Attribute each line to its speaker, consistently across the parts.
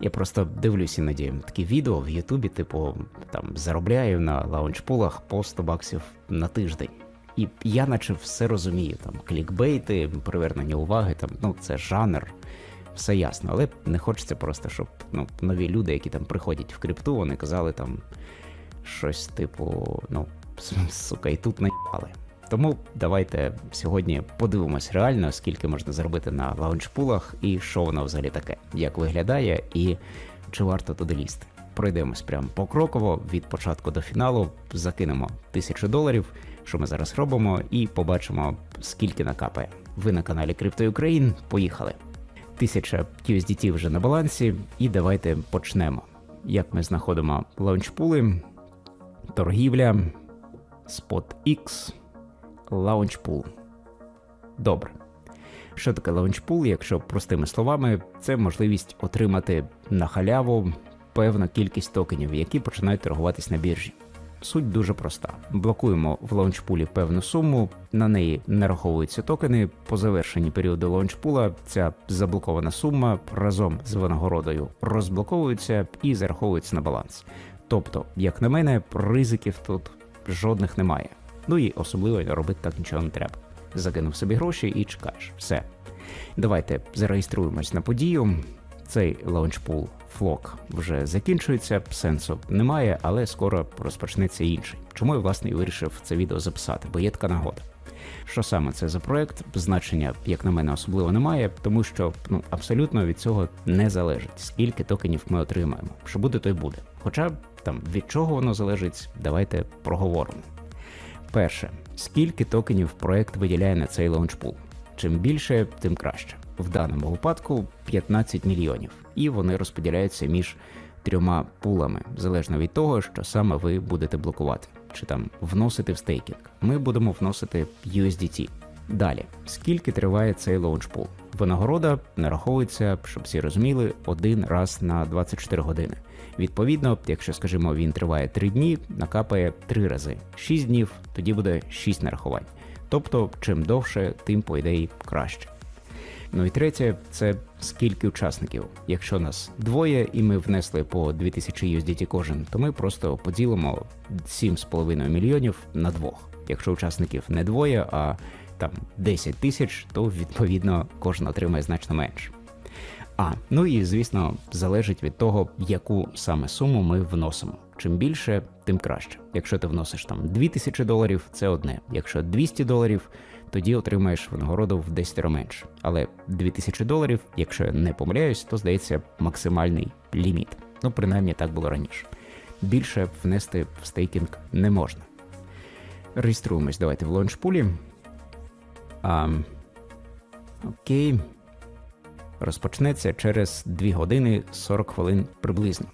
Speaker 1: Я просто дивлюсь іноді такі відео в Ютубі, типу, там заробляю на лаунчпулах по 100 баксів на тиждень. І я наче все розумію, там клікбейти, привернення уваги, там, ну це жанр, все ясно. Але не хочеться просто, щоб ну, нові люди, які там приходять в крипту, вони казали там щось типу, ну, сука, і тут наїбали. Тому давайте сьогодні подивимось реально, скільки можна заробити на лаунчпулах і що воно взагалі таке, як виглядає і чи варто туди лізти. Пройдемось прямо покроково від початку до фіналу, закинемо тисячу доларів, що ми зараз робимо, і побачимо, скільки накапає. Ви на каналі Крипто Україн. Поїхали. Тисяча USDT вже на балансі, і давайте почнемо. Як ми знаходимо лаунчпули, торгівля, SpotX, лаунчпул. Добре. Що таке лаунчпул, якщо простими словами, це можливість отримати на халяву певну кількість токенів, які починають торгуватись на біржі. Суть дуже проста: блокуємо в лаунчпулі певну суму, на неї нараховуються токени. По завершенні періоду лаунчпула ця заблокована сума разом з винагородою розблоковується і зараховується на баланс. Тобто, як на мене, ризиків тут жодних немає. Ну і особливо робити так нічого не треба. Закинув собі гроші і чекаєш. Все. Давайте зареєструємось на подію. Цей лаунчпул флок вже закінчується, сенсу немає, але скоро розпочнеться інший. Чому я власне і вирішив це відео записати, бо є така нагода. Що саме це за проект? Значення, як на мене, особливо немає, тому що ну абсолютно від цього не залежить, скільки токенів ми отримаємо. Що буде, то й буде. Хоча там від чого воно залежить, давайте проговоримо. Перше, скільки токенів проект виділяє на цей лаунчпул? Чим більше, тим краще. В даному випадку 15 мільйонів, і вони розподіляються між трьома пулами, залежно від того, що саме ви будете блокувати, чи там вносити в стейкінг. Ми будемо вносити USDT. Далі, скільки триває цей лаунчпул? Винагорода нараховується, щоб всі розуміли, один раз на 24 години. Відповідно, якщо, скажімо, він триває 3 дні, накапає 3 рази. 6 днів, тоді буде 6 нарахувань. Тобто, чим довше, тим, по ідеї, краще. Ну і третє, це скільки учасників. Якщо нас двоє і ми внесли по 2000 USDT кожен, то ми просто поділимо 7,5 мільйонів на двох. Якщо учасників не двоє, а там 10 тисяч, то відповідно кожен отримає значно менше. А, ну і звісно, залежить від того, яку саме суму ми вносимо. Чим більше, тим краще. Якщо ти вносиш там 2000 доларів, це одне. Якщо 200 доларів, тоді отримаєш винагороду в 10 менше. Але 2000 доларів, якщо я не помиляюсь, то здається максимальний ліміт. Ну, принаймні так було раніше. Більше внести в стейкінг не можна. Реєструємось, давайте в лаунчпулі. А, окей. Розпочнеться через 2 години 40 хвилин приблизно.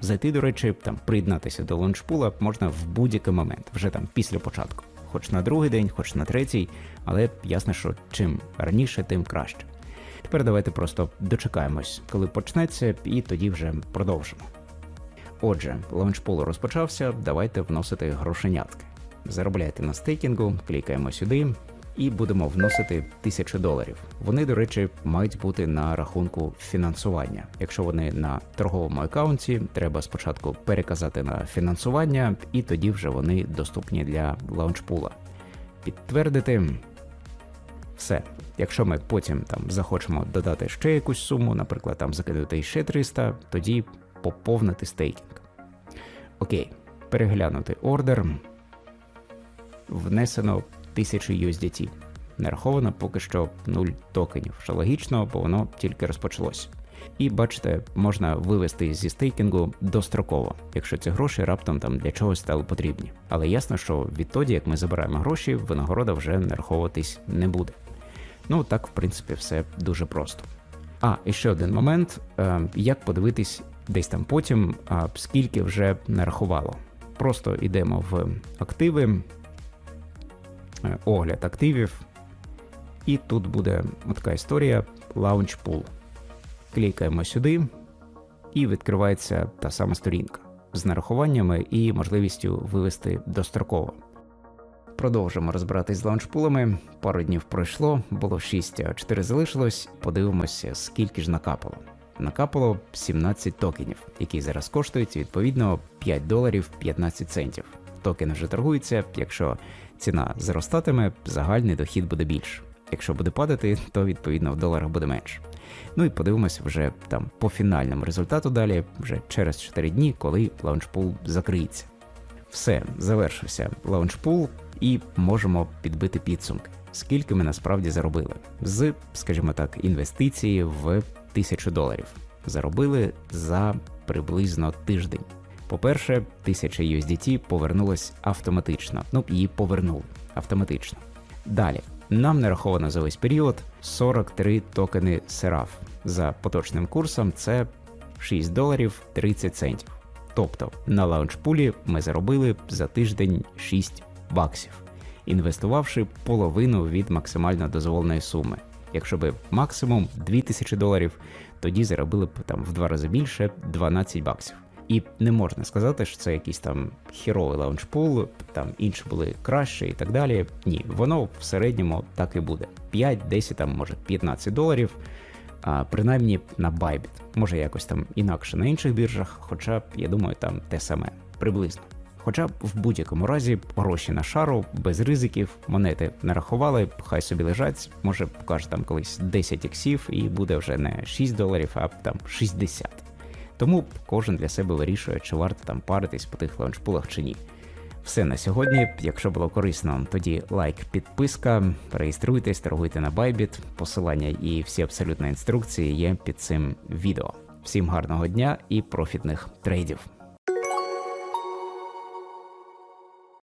Speaker 1: Зайти, до речі, там приєднатися до лаунчпула можна в будь-який момент, вже там після початку, хоч на другий день, хоч на третій, але ясно, що чим раніше, тим краще. Тепер давайте просто дочекаємось, коли почнеться, і тоді вже продовжимо. Отже, лаунчпул розпочався, давайте вносити грошенятки. Заробляйте на стейкінгу, клікаємо сюди, і будемо вносити 1000 доларів. Вони, до речі, мають бути на рахунку фінансування. Якщо вони на торговому аккаунті, треба спочатку переказати на фінансування, і тоді вже вони доступні для лаунчпула. Підтвердити все. Якщо ми потім там захочемо додати ще якусь суму, наприклад, там закидати ще 300, тоді поповнити стейкінг. Окей, переглянути ордер. Внесено 1000 USDT. Нараховано поки що 0 токенів, що логічно, бо воно тільки розпочалось. І бачите, можна вивести зі стейкінгу достроково, якщо ці гроші раптом там для чогось стали потрібні. Але ясно, що відтоді, як ми забираємо гроші, винагорода вже нараховуватись не буде. Ну так, в принципі, все дуже просто. А, і ще один момент: е, як подивитись десь там потім, скільки вже нарахувало. Просто йдемо в активи. Е, огляд активів. І тут буде така історія Launch Pool. Клікаємо сюди, і відкривається та сама сторінка з нарахуваннями і можливістю вивести достроково. Продовжимо розбиратись з лаунчпулами. Пару днів пройшло, було 6, а 4 залишилось. Подивимося, скільки ж накапало. накапало 17 токенів, які зараз коштують відповідно 5 доларів 15 центів. Токен вже торгується. Якщо ціна зростатиме, загальний дохід буде більше. Якщо буде падати, то відповідно в доларах буде менше. Ну і подивимося вже там по фінальному результату далі, вже через 4 дні, коли лаунчпул закриється. Все, завершився лаунчпул, і можемо підбити підсумки. Скільки ми насправді заробили з, скажімо так, інвестиції в 1000 доларів. Заробили за приблизно тиждень. По-перше, 1000 USDT повернулась автоматично. Ну, її повернули автоматично. Далі, нам нараховано за весь період 43 токени Seraph. За поточним курсом це 6 доларів 30 центів. Тобто на лаунчпулі ми заробили за тиждень 6 баксів, інвестувавши половину від максимально дозволеної суми. Якщо би максимум 2000 доларів, тоді заробили б там в два рази більше 12 баксів. І не можна сказати, що це якийсь там хіровий лаунчпул, там інші були краще і так далі. Ні, воно в середньому так і буде. 5, 10, там може 15 доларів. А принаймні на Bybit. Може якось там інакше на інших біржах, хоча я думаю, там те саме приблизно. Хоча б в будь-якому разі гроші на шару без ризиків, монети нарахували, хай собі лежать, може покаже там колись 10 іксів і буде вже не 6 доларів, а там 60. Тому кожен для себе вирішує, чи варто там паритись по тих лаунчпулах чи ні. Все на сьогодні. Якщо було корисно, тоді лайк, підписка, реєструйтесь, торгуйте на Bybit, посилання і всі абсолютно інструкції є під цим відео. Всім гарного дня і профітних трейдів!